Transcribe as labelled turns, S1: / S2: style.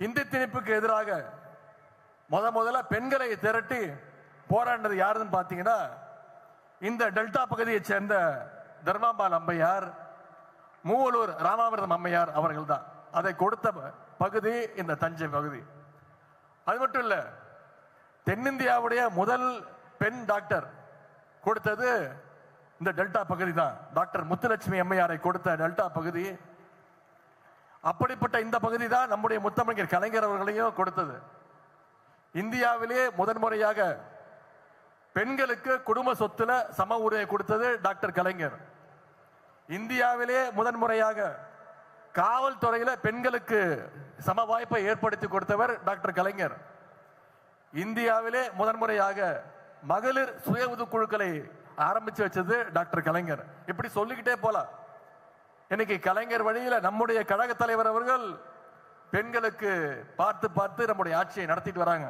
S1: இந்தி திணிப்புக்கு எதிராக முத முதல்ல பெண்களை திரட்டி போராடினது யாருன்னு பார்த்தீங்கன்னா இந்த டெல்டா பகுதியைச் சேர்ந்த தர்மாம்பால் அம்மையார் மூவலூர் ராமாமிர்தம் அம்மையார் அவர்கள் தான் அதை கொடுத்த ப- பகுதி இந்த தஞ்சை பகுதி. அது மட்டும் இல்லை தென்னிந்தியாவுடைய முதல் பெண் டாக்டர் கொடுத்தது இந்த டெல்டா பகுதி தான் டாக்டர் முத்துலட்சுமி அம்மையாரை கொடுத்த டெல்டா பகுதி அப்படிப்பட்ட இந்த பகுதி தான் நம்முடைய முத்தமிழர் கலைஞர் அவர்களையும் கொடுத்தது. இந்தியாவிலேயே முதன்முறையாக பெண்களுக்கு குடும்ப சொத்துல சம உரிமை கொடுத்தது டாக்டர் கலைஞர். இந்தியாவிலே முதன்முறையாக காவல்துறையில பெண்களுக்கு சம வாய்ப்பை ஏற்படுத்தி கொடுத்தவர் டாக்டர் கலைஞர். இந்தியாவிலே முதன்முறையாக மகளிர் சுய உதவிக்குழுக்களை ஆரம்பிச்சு வச்சது டாக்டர் கலைஞர். இப்படி சொல்லிக்கிட்டே போலாம். இன்னைக்கு கலைஞர் வழியில நம்முடைய கழக தலைவர் அவர்கள் பெண்களுக்கு பார்த்து பார்த்து நம்முடைய ஆட்சியை நடத்திட்டு வராங்க.